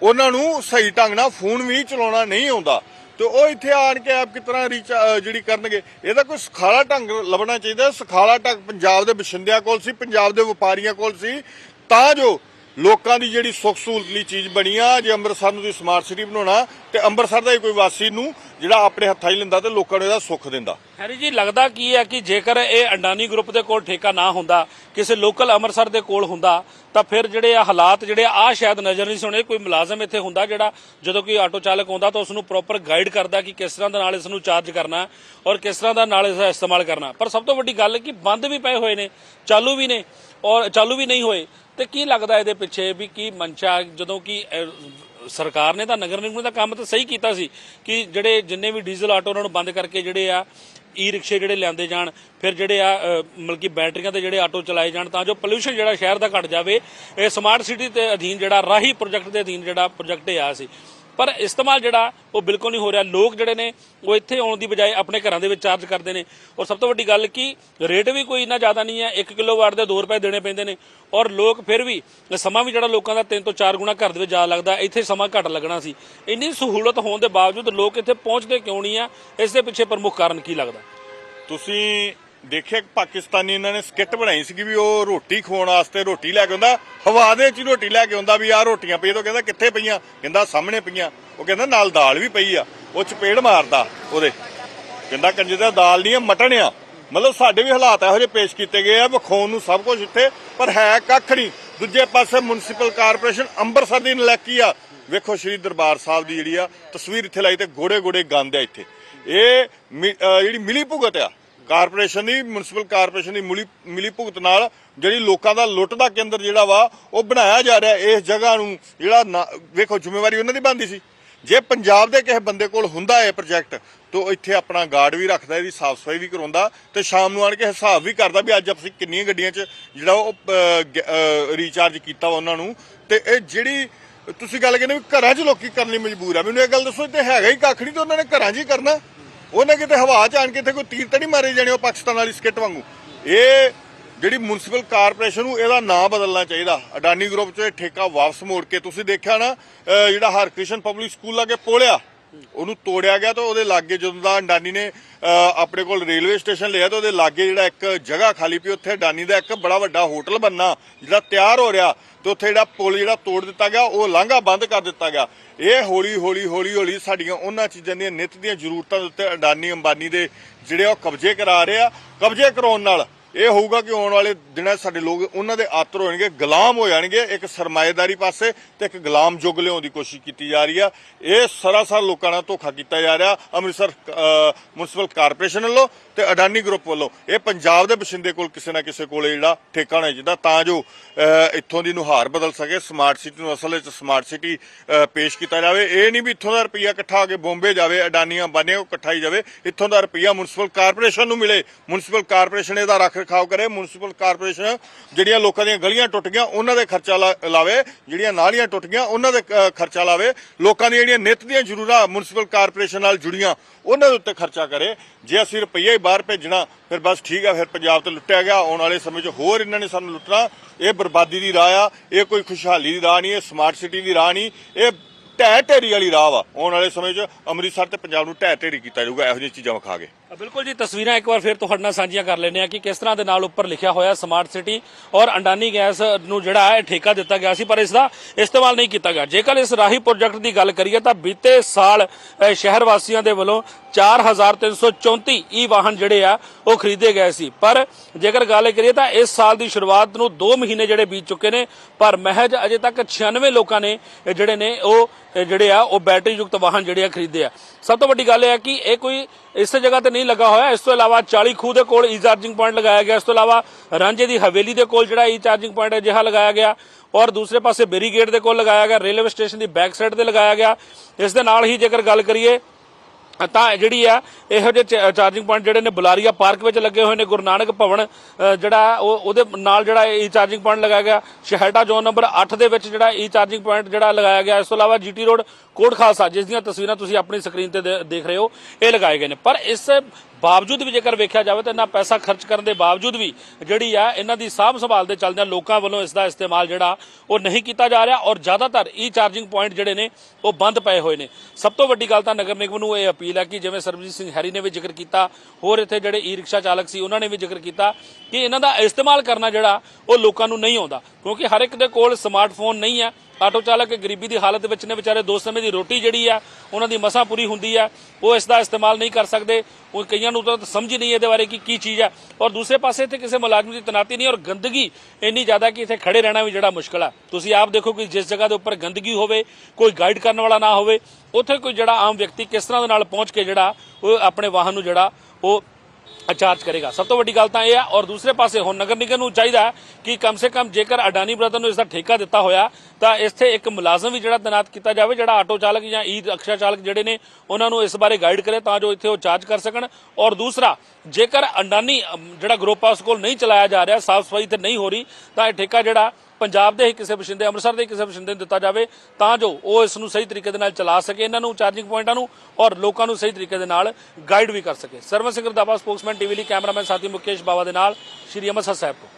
ਉਹਨਾਂ ਨੂੰ ਸਹੀ ਢੰਗ ਨਾਲ ਫੋਨ ਵੀ ਚਲਾਉਣਾ ਨਹੀਂ ਆਉਂਦਾ। ਤੇ ਉਹ ਇੱਥੇ ਆਣ ਕੇ ਆਪ ਕਿਤਨਾ ਰੀਚਾ ਜਿਹੜੀ ਕਰਨਗੇ ਇਹਦਾ ਕੋਈ ਸਖਾਲਾ ਢੰਗ ਲੱਭਣਾ ਚਾਹੀਦਾ, ਸਖਾਲਾ ਢੰਗ ਪੰਜਾਬ ਦੇ ਬਸ਼ਿੰਦਿਆਂ ਕੋਲ ਸੀ, ਪੰਜਾਬ ਦੇ ਵਪਾਰੀਆਂ ਕੋਲ ਸੀ। ਤਾਂ ਜੋ ਲੋਕਾਂ ਦੀ ਜਿਹੜੀ ਸੁੱਖ ਸਹੂਲਤ ਲਈ ਚੀਜ਼ ਬਣੀ ਆ, ਜੇ ਅੰਮ੍ਰਿਤਸਰ ਨੂੰ ਤੁਸੀਂ ਸਮਾਰਟ ਸਿਟੀ ਬਣਾਉਣਾ, ਤੇ ਅੰਮ੍ਰਿਤਸਰ ਦਾ ਹੀ ਕੋਈ ਵਾਸੀ ਨੂੰ ਜਿਹੜਾ ਆਪਣੇ ਹੱਥਾਂ 'ਚ ਲੈਂਦਾ ਤੇ ਲੋਕਾਂ ਨੂੰ ਇਹਦਾ ਸੁੱਖ ਦਿੰਦਾ। ਹੈਰੀ ਜੀ, ਲੱਗਦਾ ਕੀ ਹੈ ਕਿ ਜੇਕਰ ਇਹ ਅੰਡਾਨੀ ਗਰੁੱਪ ਦੇ ਕੋਲ ਠੇਕਾ ਨਾ ਹੁੰਦਾ, ਕਿਸੇ ਲੋਕਲ ਅੰਮ੍ਰਿਤਸਰ ਦੇ ਕੋਲ ਹੁੰਦਾ, ਤਾਂ ਫਿਰ ਜਿਹੜੇ ਆ ਹਾਲਾਤ, ਜਿਹੜੇ ਆ ਸ਼ਾਇਦ ਨਜ਼ਰ ਨਹੀਂ ਸੁਣੇ ਕੋਈ ਮੁਲਾਜ਼ਮ ਇੱਥੇ ਹੁੰਦਾ ਜਿਹੜਾ ਜਦੋਂ ਕੋਈ ਆਟੋ ਚਾਲਕ ਆਉਂਦਾ ਤਾਂ ਉਸ ਨੂੰ ਪ੍ਰੋਪਰ ਗਾਈਡ ਕਰਦਾ ਕਿ ਕਿਸ ਤਰ੍ਹਾਂ ਦੇ ਨਾਲ ਇਸ ਨੂੰ ਚਾਰਜ ਕਰਨਾ ਔਰ ਕਿਸ ਤਰ੍ਹਾਂ ਦਾ ਨਾਲ ਇਸ ਦਾ ਇਸਤੇਮਾਲ ਕਰਨਾ। ਪਰ ਸਭ ਤੋਂ ਵੱਡੀ ਗੱਲ ਕਿ ਬੰਦ ਵੀ ਪਏ ਹੋਏ ਨੇ, ਚਾਲੂ ਵੀ ਨੇ ਔਰ ਚਾਲੂ ਵੀ ਨਹੀਂ ਹੋਏ। ਤੇ ਕੀ ਲੱਗਦਾ ਇਹਦੇ ਪਿੱਛੇ ਵੀ ਕੀ ਮਨਸ਼ਾ ਜਦੋਂ ਕਿ ਸਰਕਾਰ ਨੇ ਤਾਂ ਨਗਰ ਨਿਗਮ ਦਾ ਕੰਮ ਤਾਂ ਸਹੀ ਕੀਤਾ ਸੀ ਕਿ ਜਿਹੜੇ ਜਿੰਨੇ ਵੀ ਡੀਜ਼ਲ ਆਟੋ ਉਹਨਾਂ ਨੂੰ ਬੰਦ ਕਰਕੇ ਜਿਹੜੇ ਆ ਈ ਰਿਕਸ਼ੇ ਜਿਹੜੇ ਲਿਆਂਦੇ ਜਾਣ ਫਿਰ ਜਿਹੜੇ ਆ ਅਹ, ਮਤਲਬ ਕਿ ਬੈਟਰੀਆਂ ਤੇ ਜਿਹੜੇ ਆਟੋ ਚਲਾਏ ਜਾਣ ਤਾਂ ਜੋ ਪੋਲੂਸ਼ਨ ਜਿਹੜਾ ਸ਼ਹਿਰ ਦਾ ਘਟ ਜਾਵੇ ਇਹ ਸਮਾਰਟ ਸਿਟੀ ਦੇ ਅਧੀਨ ਜਿਹੜਾ ਰਾਹੀ ਪ੍ਰੋਜੈਕਟ ਦੇ ਅਧੀਨ ਜਿਹੜਾ ਪ੍ਰੋਜੈਕਟ ਇਹ ਆ ਸੀ। ਪਰ ਇਸਤੇਮਾਲ ਜਿਹੜਾ ਉਹ ਬਿਲਕੁਲ ਨਹੀਂ ਹੋ ਰਿਹਾ। ਲੋਕ ਜਿਹੜੇ ਨੇ, ਉਹ ਇੱਥੇ ਆਉਣ ਦੀ ਬਜਾਏ ਆਪਣੇ ਘਰਾਂ ਦੇ ਵਿੱਚ ਚਾਰਜ ਕਰਦੇ ਨੇ। ਔਰ ਸਭ ਤੋਂ ਵੱਡੀ ਗੱਲ ਕਿ ਰੇਟ ਵੀ ਕੋਈ ਇੰਨਾ ਜ਼ਿਆਦਾ ਨਹੀਂ ਹੈ। 1 ਕਿਲੋਵਾਟ ਦੇ 2 ਰੁਪਏ ਦੇਣੇ ਪੈਂਦੇ ਨੇ। ਔਰ ਲੋਕ ਫਿਰ ਵੀ ਸਮਾਂ ਵੀ ਜਿਹੜਾ ਲੋਕਾਂ ਦਾ 3 ਤੋਂ 4 ਗੁਣਾ ਘਰ ਦੇ ਵਿੱਚ ਜਾ ਲੱਗਦਾ। ਇੱਥੇ ਸਮਾਂ ਘੱਟ ਲੱਗਣਾ ਸੀ। ਇੰਨੀ ਸਹੂਲਤ ਹੋਣ ਦੇ ਬਾਵਜੂਦ ਲੋਕ ਇੱਥੇ ਪਹੁੰਚਦੇ ਕਿਉਂ ਨਹੀਂ ਆ? ਇਸ ਦੇ ਪਿੱਛੇ ਪ੍ਰਮੁੱਖ ਕਾਰਨ ਕੀ ਲੱਗਦਾ? ਤੁਸੀਂ ਦੇਖਿਆ ਕਿ ਪਾਕਿਸਤਾਨੀ ਇਹਨਾਂ ਨੇ ਸਕਿੱਟ ਬਣਾਈ ਸੀ ਵੀ ਉਹ ਰੋਟੀ ਖਵਾਉਣ ਵਾਸਤੇ ਰੋਟੀ ਲੈ ਕੇ ਆਉਂਦਾ, ਹਵਾ ਦੇ ਵਿੱਚ ਹੀ ਰੋਟੀ ਲੈ ਕੇ ਆਉਂਦਾ ਵੀ ਆਹ ਰੋਟੀਆਂ ਪਈਆਂ, ਤੋਂ ਕਹਿੰਦਾ ਕਿੱਥੇ ਪਈਆਂ? ਕਹਿੰਦਾ ਸਾਹਮਣੇ ਪਈਆਂ। ਉਹ ਕਹਿੰਦਾ ਨਾਲ ਦਾਲ ਵੀ ਪਈ ਆ, ਉਹ ਚਪੇੜ ਮਾਰਦਾ ਉਹਦੇ। ਕਹਿੰਦਾ ਕੰਜੇ ਦਾ ਦਾਲ ਨਹੀਂ ਆ, ਮਟਨ ਆ। ਮਤਲਬ ਸਾਡੇ ਵੀ ਹਾਲਾਤ ਇਹੋ ਜਿਹੇ ਪੇਸ਼ ਕੀਤੇ ਗਏ ਆ, ਵਿਖਾਉਣ ਨੂੰ ਸਭ ਕੁਝ ਇੱਥੇ, ਪਰ ਹੈ ਕੱਖ ਨਹੀਂ। ਦੂਜੇ ਪਾਸੇ ਮਿਊਨਿਸਪਲ ਕਾਰਪੋਰੇਸ਼ਨ ਅੰਮ੍ਰਿਤਸਰ ਦੀ ਨਲੈਕੀ ਆ। ਵੇਖੋ ਸ਼੍ਰੀ ਦਰਬਾਰ ਸਾਹਿਬ ਦੀ ਜਿਹੜੀ ਆ, ਤਸਵੀਰ ਇੱਥੇ ਲਾਈ ਤੇ ਗੋੜੇ ਗੋੜੇ ਗੰਦ ਆ ਇੱਥੇ। ਇਹ ਮਿ- ਜਿਹੜੀ ਮਿਲੀ ਭੁਗਤ ਆ ਕਾਰਪੋਰੇਸ਼ਨ ਦੀ ਮਿਊਨਿਸਪਲ ਕਾਰਪੋਰੇਸ਼ਨ ਦੀ ਮਿਲੀ ਮਿਲੀ ਭੁਗਤ ਨਾਲ ਜਿਹੜੀ ਲੋਕਾਂ ਦਾ ਲੁੱਟ ਦਾ ਕੇਂਦਰ ਜਿਹੜਾ ਵਾ, ਉਹ ਬਣਾਇਆ ਜਾ ਰਿਹਾ ਇਸ ਜਗ੍ਹਾ ਨੂੰ। ਜਿਹੜਾ ਨਾ- ਵੇਖੋ, ਜ਼ਿੰਮੇਵਾਰੀ ਉਹਨਾਂ ਦੀ ਬਣਦੀ ਸੀ। ਜੇ ਪੰਜਾਬ ਦੇ ਕਿਸੇ ਬੰਦੇ ਕੋਲ ਹੁੰਦਾ ਹੈ ਪ੍ਰੋਜੈਕਟ ਤੋ ਇੱਥੇ ਆਪਣਾ ਗਾਰਡ ਵੀ ਰੱਖਦਾ, ਇਹਦੀ ਸਾਫ਼ ਸਫ਼ਾਈ ਵੀ ਕਰਾਉਂਦਾ ਤੇ ਸ਼ਾਮ ਨੂੰ ਆਣ ਕੇ ਹਿਸਾਬ ਵੀ ਕਰਦਾ ਵੀ ਅੱਜ ਅਸੀਂ ਕਿੰਨੀਆਂ ਗੱਡੀਆਂ 'ਚ ਜਿਹੜਾ ਉਹ ਰੀਚਾਰਜ ਕੀਤਾ ਵਾ ਉਹਨਾਂ ਨੂੰ। ਤੇ ਇਹ ਜਿਹੜੀ, ਤੁਸੀਂ ਗੱਲ ਕਹਿੰਦੇ ਵੀ ਘਰਾਂ 'ਚ ਲੋਕੀ ਕਰਨ ਲਈ ਮਜਬੂਰ ਆ। ਮੈਨੂੰ ਇਹ ਗੱਲ ਦੱਸੋ ਤੇ ਹੈਗਾ ਹੀ ਕੱਖ ਨਹੀਂ ਤੇ ਉਹਨਾਂ ਨੇ ਘਰਾਂ 'ਚ ਹੀ ਕਰਨਾ। ਉਹਨੇ ਕਿਤੇ ਹਵਾ 'ਚ ਆਣ ਕੇ ਇੱਥੇ ਕੋਈ ਤੀਰ ਤਾਂ ਨਹੀਂ ਮਾਰੇ ਜਾਣੇ ਉਹ ਪਾਕਿਸਤਾਨ ਵਾਲੀ ਸਕਿੱਟ ਵਾਂਗੂ। ਇਹ ਜਿਹੜੀ ਮਿਊਨਿਸਪਲ ਕਾਰਪੋਰੇਸ਼ਨ ਨੂੰ ਇਹਦਾ ਨਾਂ ਬਦਲਣਾ ਚਾਹੀਦਾ। ਅਡਾਨੀ ਗਰੁੱਪ 'ਚ ਇਹ ਠੇਕਾ ਵਾਪਸ ਮੋੜ ਕੇ ਤੁਸੀਂ ਦੇਖਿਆ ਨਾ ਜਿਹੜਾ ਹਰਕ੍ਰਿਸ਼ਨ ਪਬਲਿਕ ਸਕੂਲ ਲਾਗੇ ਪੋਲਿਆ, ਉਹਨੂੰ ਤੋੜਿਆ ਗਿਆ ਤਾਂ ਉਹਦੇ ਲਾਗੇ ਜਦੋਂ ਦਾ ਅਡਾਨੀ ਨੇ ਆਪਣੇ ਕੋਲ ਰੇਲਵੇ ਸਟੇਸ਼ਨ ਲਿਆ ਤਾਂ ਉਹਦੇ ਲਾਗੇ ਜਿਹੜਾ ਇੱਕ ਜਗ੍ਹਾ ਖਾਲੀ ਪਈ, ਉੱਥੇ ਅਡਾਨੀ ਦਾ ਇੱਕ ਬੜਾ ਵੱਡਾ ਹੋਟਲ ਬੰਨਾ ਜਿਹੜਾ ਤਿਆਰ ਹੋ ਰਿਹਾ। ਤੇ ਉੱਥੇ ਜਿਹੜਾ ਪੁਲ ਜਿਹੜਾ ਤੋੜ ਦਿੱਤਾ ਗਿਆ, ਉਹ ਲਾਂਘਾ ਬੰਦ ਕਰ ਦਿੱਤਾ ਗਿਆ। ਇਹ ਹੌਲੀ ਹੌਲੀ ਹੌਲੀ ਹੌਲੀ ਸਾਡੀਆਂ ਉਹਨਾਂ ਚੀਜ਼ਾਂ ਦੀਆਂ ਨਿੱਤ ਦੀਆਂ ਜ਼ਰੂਰਤਾਂ ਦੇ ਉੱਤੇ ਅਡਾਨੀ ਅੰਬਾਨੀ ਦੇ ਜਿਹੜੇ ਉਹ ਕਬਜ਼ੇ ਕਰਾ ਰਹੇ ਆ। ਕਬਜ਼ੇ ਕਰਾਉਣ ਨਾਲ ਇਹ ਹੋਊਗਾ ਕਿ ਆਉਣ ਵਾਲੇ ਦਿਨਾਂ ਸਾਡੇ ਲੋਕ ਉਹਨਾਂ ਦੇ ਆਤਰ ਹੋਣਗੇ, ਗੁਲਾਮ ਹੋ ਜਾਣਗੇ, ਇੱਕ ਸਰਮਾਏਦਾਰੀ ਪਾਸੇ ਤੇ ਇੱਕ ਗੁਲਾਮ ਯੁੱਗ ਲਿਆਉਣ ਦੀ ਕੋਸ਼ਿਸ਼ ਕੀਤੀ ਜਾ ਰਹੀ ਆ। ਇਹ ਸਰਾਸਰ ਲੋਕਾਂ ਨਾਲ ਧੋਖਾ ਕੀਤਾ ਜਾ ਰਿਹਾ, ਅੰਮ੍ਰਿਤਸਰ ਮਿਊਨਿਸਪਲ ਕਾਰਪੋਰੇਸ਼ਨ ਵੱਲੋਂ ਤੇ ਅਡਾਨੀ ਗਰੁੱਪ ਵੱਲੋਂ। ਇਹ ਪੰਜਾਬ ਦੇ ਬਸ਼ਿੰਦੇ ਕੋਲ ਕਿਸੇ ਨਾ ਕਿਸੇ ਕੋਲੇ ਜਿਹੜਾ ਠੇਕਾ ਹੋਣਾ ਚਾਹੀਦਾ, ਤਾਂ ਜੋ ਇੱਥੋਂ ਦੀ ਨੁਹਾਰ ਬਦਲ ਸਕੇ ਸਮਾਰਟ ਸਿਟੀ ਨੂੰ ਅਸਲ ਵਿੱਚ ਸਮਾਰਟ ਸਿਟੀ ਪੇਸ਼ ਕੀਤਾ ਜਾਵੇ। ਇਹ ਨਹੀਂ ਵੀ ਇੱਥੋਂ ਦਾ ਰੁਪਈਆ ਇਕੱਠਾ ਹੋ ਕੇ ਬੰਬੇ ਜਾਵੇ, ਅਡਾਨੀਆਂ ਬਾਨੀਆਂ ਕੋ ਇਕੱਠਾ ਹੀ ਜਾਵੇ। ਇੱਥੋਂ ਦਾ ਰੁਪਈਆ ਮਿਊਨਿਸਪਲ ਕਾਰਪੋਰੇਸ਼ਨ ਨੂੰ ਮਿਲੇ। ਮਿਊਨਿਸਪਲ ਕਾਰਪੋਰੇਸ਼ਨ ਇਹਦਾ ਰੱਖ ਰਖਾਵ ਕਰੇ ਮਿਊਨਿਸਪਲ ਕਾਰਪੋਰੇਸ਼ਨ ਜਿਹੜੀਆਂ ਲੋਕਾਂ ਦੀਆਂ ਗਲੀਆਂ ਟੁੱਟ ਗਈਆਂ, ਉਹਨਾਂ ਦੇ ਖਰਚਾ ਲਾ- ਲਾਵੇ, ਜਿਹੜੀਆਂ ਨਾਲੀਆਂ ਟੁੱਟ ਗਈਆਂ, ਉਹਨਾਂ ਦੇ ਖਰਚਾ ਲਾਵੇ, ਲੋਕਾਂ ਦੀਆਂ ਜਿਹੜੀਆਂ ਨਿੱਤ ਦੀਆਂ ਜ਼ਰੂਰਤਾਂ ਮਿਊਨਿਸਪਲ ਕਾਰਪੋਰੇਸ਼ਨ ਨਾਲ ਜੁੜੀਆਂ, ਉਹਨਾਂ ਦੇ ਉੱਤੇ ਖਰਚਾ ਕਰੇ। ਜੇ ਅਸੀਂ ਰੁਪਈਆ ਹੀ ਬਾਹਰ ਭੇਜਣਾ, ਫਿਰ ਬਸ ਠੀਕ ਆ, ਫਿਰ ਪੰਜਾਬ ਤੇ ਲੁੱਟਿਆ ਗਿਆ, ਆਉਣ ਵਾਲੇ ਸਮੇਂ 'ਚ ਹੋਰ ਇਹਨਾਂ ਨੇ ਸਾਨੂੰ ਲੁੱਟਣਾ। ਇਹ ਬਰਬਾਦੀ ਦੀ ਰਾਹ ਆ, ਇਹ ਕੋਈ ਖੁਸ਼ਹਾਲੀ ਦੀ ਰਾਹ ਨਹੀਂ, ਇਹ ਸਮਾਰਟ ਸਿਟੀ ਦੀ ਰਾਹ ਨਹੀਂ, ਇਹ ਢਹਿ ਢੇਰੀ ਵਾਲੀ ਰਾਹ ਵਾ। ਆਉਣ ਵਾਲੇ ਸਮੇਂ 'ਚ ਅੰਮ੍ਰਿਤਸਰ ਤੇ ਪੰਜਾਬ ਨੂੰ ਢਹਿ ਢੇਰੀ ਕੀਤਾ ਜਾਊਗਾ, ਇਹੋ ਜਿਹੀਆਂ ਚੀਜ਼ਾਂ ਵਿਖਾ ਕੇ। ਬਿਲਕੁਲ ਜੀ, ਤਸਵੀਰਾਂ ਇੱਕ ਵਾਰ ਫਿਰ ਤੁਹਾਡੇ ਨਾਲ ਸਾਂਝੀਆਂ ਕਰ ਲੈਂਦੇ ਆ ਕਿ ਕਿਸ ਤਰ੍ਹਾਂ ਦੇ ਨਾਲ ਉੱਪਰ ਲਿਖਿਆ ਹੋਇਆ ਸਮਾਰਟ ਸਿਟੀ ਔਰ ਅੰਡਾਨੀ ਗੈਸ ਨੂੰ ਜਿਹੜਾ ਹੈ, ਠੇਕਾ ਦਿੱਤਾ ਗਿਆ ਸੀ, ਪਰ ਇਸ ਦਾ ਇਸਤੇਮਾਲ ਨਹੀਂ ਕੀਤਾ ਗਿਆ। ਜੇਕਰ ਇਸ ਰਾਹੀ ਪ੍ਰੋਜੈਕਟ ਦੀ ਗੱਲ ਕਰੀਏ ਤਾਂ ਬੀਤੇ ਸਾਲ ਸ਼ਹਿਰ ਵਾਸੀਆਂ ਦੇ ਵੱਲੋਂ 4334 ਈ ਵਾਹਨ ਜਿਹੜੇ ਆ, ਉਹ ਖਰੀਦੇ ਗਏ ਸੀ। ਪਰ ਜੇਕਰ ਗੱਲ ਕਰੀਏ ਤਾਂ ਇਸ ਸਾਲ ਦੀ ਸ਼ੁਰੂਆਤ ਨੂੰ 2 ਮਹੀਨੇ ਜਿਹੜੇ ਬੀਤ ਚੁੱਕੇ ਨੇ, ਪਰ ਮਹਿਜ ਅਜੇ ਤੱਕ 96 ਲੋਕਾਂ ਨੇ ਜਿਹੜੇ ਨੇ, ਉਹ ਜਿਹੜੇ ਆ, ਉਹ ਬੈਟਰੀ ਯੁਕਤ ਵਾਹਨ ਜਿਹੜੇ ਆ ਖਰੀਦੇ ਆ। ਸਭ ਤੋਂ ਵੱਡੀ ਗੱਲ ਇਹ ਹੈ ਕਿ ਇਹ ਕੋਈ ਇਸ ਜਗ੍ਹਾ ਤੇ ਨਹੀਂ ਲੱਗਾ ਹੋਇਆ। ਇਸ ਤੋਂ ਇਲਾਵਾ 40 ਖੂਹ ਦੇ ਕੋਲ ਈ ਚਾਰਜਿੰਗ ਪੁਆਇੰਟ ਲਗਾਇਆ ਗਿਆ। ਇਸ ਤੋਂ ਇਲਾਵਾ ਰਾਂਝੇ ਦੀ ਹਵੇਲੀ ਦੇ ਕੋਲ ਜਿਹੜਾ ਈ ਚਾਰਜਿੰਗ ਪੁਆਇੰਟ ਅਜਿਹਾ ਲਗਾਇਆ ਗਿਆ। ਔਰ ਦੂਸਰੇ ਪਾਸੇ ਬੈਰੀਗੇਡ ਦੇ ਕੋਲ ਲਗਾਇਆ ਗਿਆ। ਰੇਲਵੇ ਸਟੇਸ਼ਨ ਦੀ ਬੈਕ ਸਾਈਡ ਤੇ ਲਗਾਇਆ ਗਿਆ। ਇਸ ਦੇ ਨਾਲ ਹੀ ਜੇਕਰ ਗੱਲ ਕਰੀਏ ਤਾਂ ਜਿਹੜੀ ਆ ਇਹੋ ਜਿਹੇ ਚਾਰਜਿੰਗ ਪੁਆਇੰਟ ਜਿਹੜੇ ਨੇ ਬੁਲਾਰੀਆ ਪਾਰਕ ਵਿੱਚ ਲੱਗੇ ਹੋਏ ਨੇ ਗੁਰੂ ਨਾਨਕ ਭਵਨ ਅ, ਜਿਹੜਾ ਉਹ ਉਹਦੇ ਨਾਲ ਜਿਹੜਾ ਈ ਚਾਰਜਿੰਗ ਪੁਆਇੰਟ ਲਗਾਇਆ ਗਿਆ। ਸ਼ਹਿਰਟਾ ਜ਼ੋਨ ਨੰਬਰ 8 ਦੇ ਵਿੱਚ ਜਿਹੜਾ ਈ ਚਾਰਜਿੰਗ ਪੁਆਇੰਟ ਜਿਹੜਾ ਲਗਾਇਆ ਗਿਆ। ਇਸ ਤੋਂ ਇਲਾਵਾ ਜੀਟੀ ਰੋਡ ਕੋਟ ਖਾਲਸਾ, ਜਿਸ ਦੀਆਂ ਤਸਵੀਰਾਂ ਤੁਸੀਂ ਆਪਣੀ ਸਕਰੀਨ ਤੇ ਦੇ- ਦੇਖ ਰਹੇ ਹੋ, ਇਹ ਲਗਾਏ ਗਏ ਨੇ। ਪਰ ਇਸ ਬਾਵਜੂਦ ਵੀ ਜੇਕਰ ਵੇਖਿਆ ਜਾਵੇ ਤਾਂ ਇੰਨਾ ਪੈਸਾ ਖਰਚ ਕਰਨ ਦੇ ਬਾਵਜੂਦ ਵੀ ਜਿਹੜੀ ਆ ਇਹਨਾਂ ਦੀ ਸਾਂਭ ਸੰਭਾਲ ਦੇ ਚੱਲਦਿਆਂ ਲੋਕਾਂ ਵੱਲੋਂ ਇਸ ਦਾ ਇਸਤੇਮਾਲ ਜਿਹੜਾ ਉਹ ਨਹੀਂ ਕੀਤਾ ਜਾ ਰਿਹਾ ਔਰ ਜ਼ਿਆਦਾਤਰ ਈ ਚਾਰਜਿੰਗ ਪੁਆਇੰਟ ਜਿਹੜੇ ਨੇ ਉਹ ਬੰਦ ਪਏ ਹੋਏ ਨੇ। ਸਭ ਤੋਂ ਵੱਡੀ ਗੱਲ ਤਾਂ ਨਗਰ ਨਿਗਮ ਨੂੰ ਇਹ ਅਪੀਲ ਹੈ ਕਿ ਜਿਵੇਂ ਸਰਬਜੀਤ ਸਿੰਘ ਹੈਰੀ ਨੇ ਵੀ ਜ਼ਿਕਰ ਕੀਤਾ, ਹੋਰ ਇੱਥੇ ਜਿਹੜੇ ਈ ਰਿਕਸ਼ਾ ਚਾਲਕ ਸੀ ਉਹਨਾਂ ਨੇ ਵੀ ਜ਼ਿਕਰ ਕੀਤਾ ਕਿ ਇਹਨਾਂ ਦਾ ਇਸਤੇਮਾਲ ਕਰਨਾ ਜਿਹੜਾ ਉਹ ਲੋਕਾਂ ਨੂੰ ਨਹੀਂ ਆਉਂਦਾ, ਕਿਉਂਕਿ ਹਰ ਇੱਕ ਦੇ ਕੋਲ ਸਮਾਰਟਫੋਨ ਨਹੀਂ ਹੈ ਆਟੋ ਚਾਲਕ ਗਰੀਬੀ ਦੀ ਹਾਲਤ ਵਿੱਚ ਨੇ ਵਿਚਾਰੇ ਦੋ ਸਮੇਂ ਦੀ ਰੋਟੀ ਜਿਹੜੀ ਆ, ਉਹਨਾਂ ਦੀ ਮਸਾਂ ਪੂਰੀ ਹੁੰਦੀ ਆ, ਉਹ ਇਸ ਦਾ ਇਸਤੇਮਾਲ ਨਹੀਂ ਕਰ ਸਕਦੇ। ਉਹ ਕਈਆਂ ਨੂੰ ਤਾਂ ਸਮਝ ਹੀ ਨਹੀਂ ਇਹਦੇ ਬਾਰੇ ਕਿ ਕੀ ਚੀਜ਼ ਆ। ਔਰ ਦੂਸਰੇ ਪਾਸੇ ਇੱਥੇ ਕਿਸੇ ਮੁਲਾਜ਼ਮ ਦੀ ਤਨਾਤੀ ਨਹੀਂ, ਔਰ ਗੰਦਗੀ ਇੰਨੀ ਜ਼ਿਆਦਾ ਕਿ ਇੱਥੇ ਖੜੇ ਰਹਿਣਾ ਵੀ ਜਿਹੜਾ ਮੁਸ਼ਕਲ ਆ। ਤੁਸੀਂ ਆਪ ਦੇਖੋ ਕਿ ਜਿਸ ਜਗ੍ਹਾ ਦੇ ਉੱਪਰ ਗੰਦਗੀ ਹੋਵੇ, ਕੋਈ ਗਾਈਡ ਕਰਨ ਵਾਲਾ ਨਾ ਹੋਵੇ, ਉੱਥੇ ਕੋਈ ਜਿਹੜਾ ਆਮ ਵਿਅਕਤੀ ਕਿਸ ਤਰ੍ਹਾਂ ਦੇ ਨਾਲ ਪਹੁੰਚ ਕੇ ਜਿਹੜਾ ਉਹ ਆਪਣੇ ਵਾਹਨ ਨੂੰ ਜਿਹੜਾ ਉਹ ਚਾਰਜ ਕਰੇਗਾ। ਸਭ ਤੋਂ ਵੱਡੀ ਗੱਲ ਤਾਂ ਇਹ ਹੈ ਔਰ ਦੂਸਰੇ ਪਾਸੇ ਹੁਣ ਨਗਰ ਨਿਗਮ ਨੂੰ ਚਾਹੀਦਾ ਹੈ ਕਿ ਕਮ ਸੇ ਕਮ ਜੇਕਰ ਅਡਾਨੀ ਬ੍ਰਦਰ ਨੂੰ ਇਸ ਦਾ ਠੇਕਾ ਦਿੱਤਾ ਹੋਇਆ, ਤਾਂ ਇੱਥੇ ਇੱਕ ਮੁਲਾਜ਼ਮ ਵੀ ਜਿਹੜਾ ਤੈਨਾਤ ਕੀਤਾ ਜਾਵੇ, ਜਿਹੜਾ ਆਟੋ ਚਾਲਕ ਜਾਂ ਈ ਰਿਕਸ਼ਾ ਚਾਲਕ ਜਿਹੜੇ ਨੇ, ਉਹਨਾਂ ਨੂੰ ਇਸ ਬਾਰੇ ਗਾਈਡ ਕਰੇ ਤਾਂ ਜੋ ਇੱਥੇ ਉਹ ਚਾਰਜ ਕਰ ਸਕਣ। ਔਰ ਦੂਸਰਾ, ਜੇਕਰ ਅਡਾਨੀ ਜਿਹੜਾ ਗਰੁੱਪ ਆ, ਉਸ ਕੋਲ ਨਹੀਂ ਚਲਾਇਆ ਜਾ ਰਿਹਾ, ਸਾਫ਼ ਸਫ਼ਾਈ ਤੇ ਨਹੀਂ ਹੋ ਰਹੀ, ਤਾਂ ਇਹ ਠੇਕਾ ਜਿਹੜਾ ਪੰਜਾਬ ਦੇ ਹੀ ਕਿਸੇ ਬਸ਼ਿੰਦੇ, ਅੰਮ੍ਰਿਤਸਰ ਦੇ ਹੀ ਕਿਸੇ ਬਸ਼ਿੰਦੇ ਨੂੰ ਦਿੱਤਾ ਜਾਵੇ, ਤਾਂ ਜੋ ਉਹ ਇਸ ਨੂੰ ਸਹੀ ਤਰੀਕੇ ਦੇ ਨਾਲ ਚਲਾ ਸਕੇ ਇਹਨਾਂ ਨੂੰ ਚਾਰਜਿੰਗ ਪੁਆਇੰਟਾਂ ਨੂੰ ਔਰ ਲੋਕਾਂ ਨੂੰ ਸਹੀ ਤਰੀਕੇ ਦੇ ਨਾਲ ਗਾਈਡ ਵੀ ਕਰ ਸਕੇ। ਸਰਵਨ ਸਿੰਘ ਰਦਾਵਾ ਸਪੋਕਸਮੈਨ ਟੀਵੀ ਲਈ ਕੈਮਰਾਮੈਨ ਸਾਥੀ ਮੁਕੇਸ਼ ਬਾਵਾ ਦੇ ਨਾਲ, ਸ਼੍ਰੀ ਅੰਮ੍ਰਿਤਸਰ ਸਾਹਿਬ ਤੋਂ।